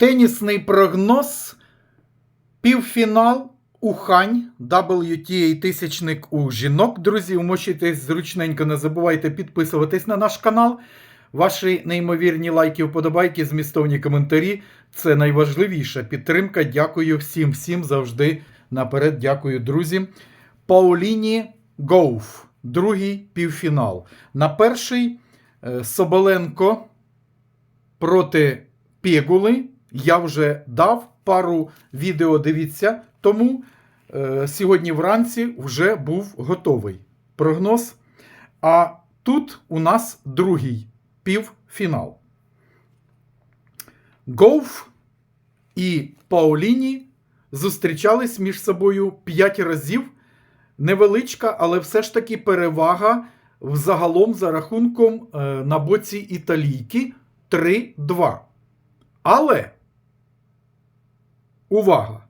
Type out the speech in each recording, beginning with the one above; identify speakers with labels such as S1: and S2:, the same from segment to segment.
S1: Тенісний прогноз. Півфінал Ухань WTA тисячник у жінок. Друзі, умощуйтесь зручненько, не забувайте підписуватись на наш канал. Ваші неймовірні лайки, вподобайки, змістовні коментарі. Це найважливіша підтримка. Дякую всім, всім завжди наперед. Дякую, друзі. Пауліні Гоуф. Другий півфінал. На перший е, Соболенко проти Пєгули. Я вже дав пару відео, дивіться, тому е, сьогодні вранці вже був готовий прогноз. А тут у нас другий півфінал. Гоуф і Пауліні зустрічались між собою 5 разів. Невеличка, але все ж таки перевага взагалом за рахунком е, на боці італійки 3-2. Але увага!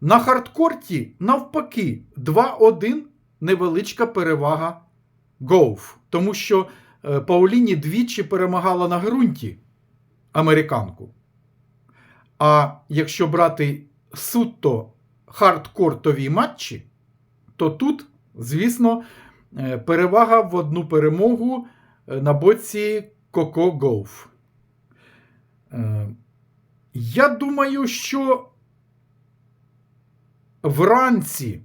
S1: На хардкорті навпаки 2-1 невеличка перевага Гоуф. Тому що е, Пауліні двічі перемагала на ґрунті американку. А якщо брати суто хардкортові матчі, то тут, звісно, е, перевага в одну перемогу е, на боці Коко Гоуф. Я думаю, що вранці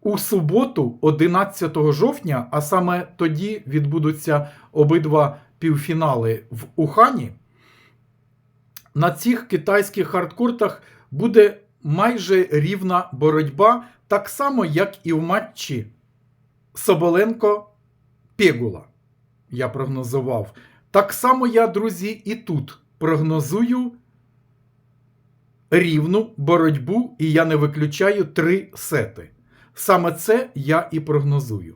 S1: у суботу, 11 жовтня, а саме тоді відбудуться обидва півфінали в Ухані, на цих китайських хардкортах буде майже рівна боротьба, так само, як і в матчі Соболенко Пєгула. Я прогнозував. Так само я, друзі, і тут прогнозую рівну боротьбу, і я не виключаю три сети. Саме це я і прогнозую.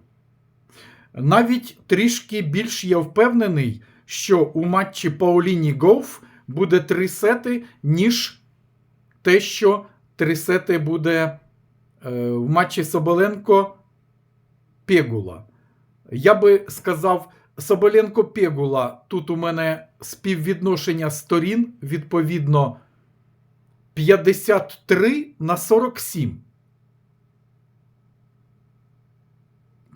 S1: Навіть трішки більш я впевнений, що у матчі Пауліні Гоуф буде три сети, ніж те, що три сети буде е, в матчі Соболенко Пєгула. Я би сказав, Соболенко Пєгула. Тут у мене співвідношення сторін відповідно 53 на 47.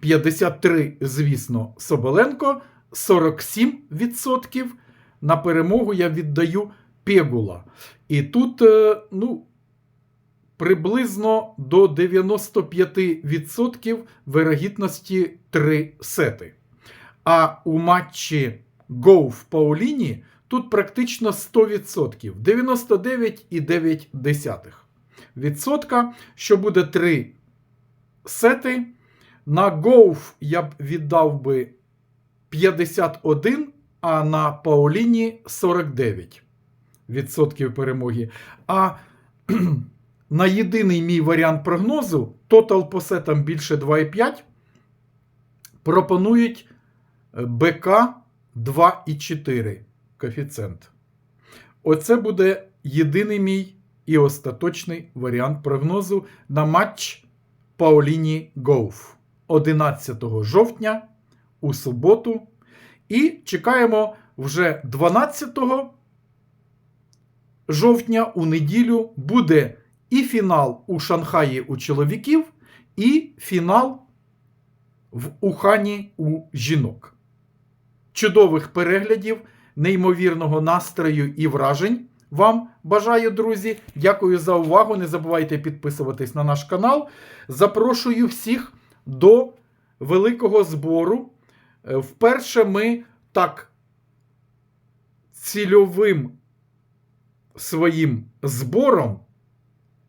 S1: 53, звісно, Соболенко, 47% на перемогу я віддаю Пєгула. І тут, е, ну, приблизно до 95% вирогідності 3 сети. А у матчі Гоуф Пауліні тут практично 100%. 99,9%. Що буде 3 сети. На Гоуф я б віддав би 51, а на Пауліні 49% перемоги. А на єдиний мій варіант прогнозу, тотал по сетам більше 2,5, пропонують БК 2,4 коефіцієнт. Оце буде єдиний мій і остаточний варіант прогнозу на матч Пауліні Гоуф 11 жовтня у суботу. І чекаємо вже 12 жовтня у неділю буде і фінал у Шанхаї у чоловіків, і фінал в Ухані у жінок. Чудових переглядів, неймовірного настрою і вражень. Вам бажаю, друзі. Дякую за увагу. Не забувайте підписуватись на наш канал. Запрошую всіх до великого збору. Е, Вперше ми так цільовим своїм збором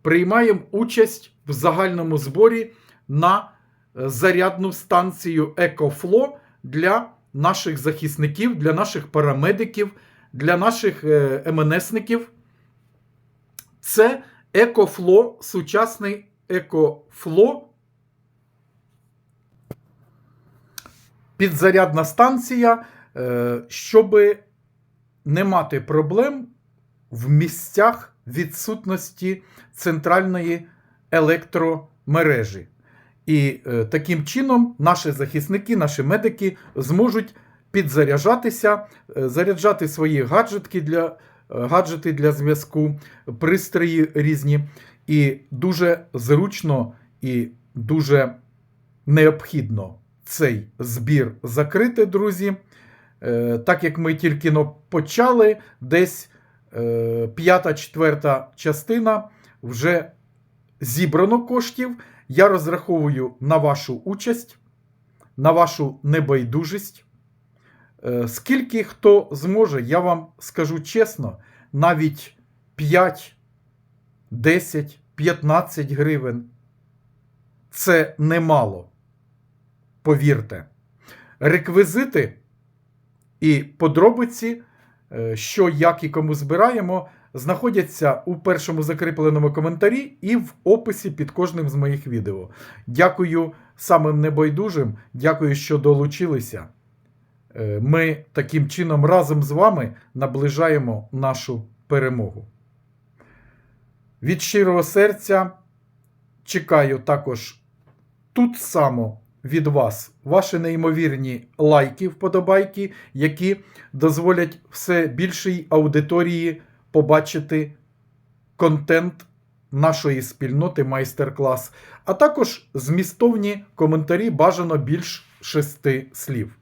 S1: приймаємо участь в загальному зборі на е, зарядну станцію EcoFlow для наших захисників, для наших парамедиків, для наших е, МНСників. Це EcoFlow, сучасний EcoFlow. Підзарядна станція, е, щоб не мати проблем в місцях відсутності центральної електромережі. І е, таким чином наші захисники, наші медики зможуть підзаряджатися, е, заряджати свої гаджетки для гаджети для зв'язку, пристрої різні. І дуже зручно і дуже необхідно цей збір закрити, друзі. Е, Так як ми тільки почали, десь е, п'ята, четверта частина вже зібрано коштів. Я розраховую на вашу участь, на вашу небайдужість. Е, Скільки хто зможе, я вам скажу чесно, навіть 5, 10, 15 гривень це немало. Повірте. Реквізити і подробиці, е, що, як і кому збираємо, знаходяться у першому закріпленому коментарі і в описі під кожним з моїх відео. Дякую самим небайдужим, дякую, що долучилися. Е, Ми таким чином разом з вами наближаємо нашу перемогу. Від щирого серця чекаю також тут само від вас ваші неймовірні лайки, вподобайки, які дозволять все більшій аудиторії побачити контент нашої спільноти майстер-клас, а також змістовні коментарі бажано більш шести слів.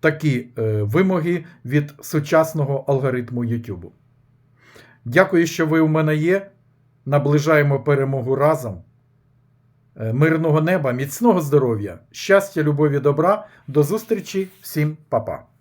S1: Такі е, вимоги від сучасного алгоритму YouTube. Дякую, що ви у мене є. Наближаємо перемогу разом. Е, Мирного неба, міцного здоров'я, щастя, любові, добра. До зустрічі, всім па-па.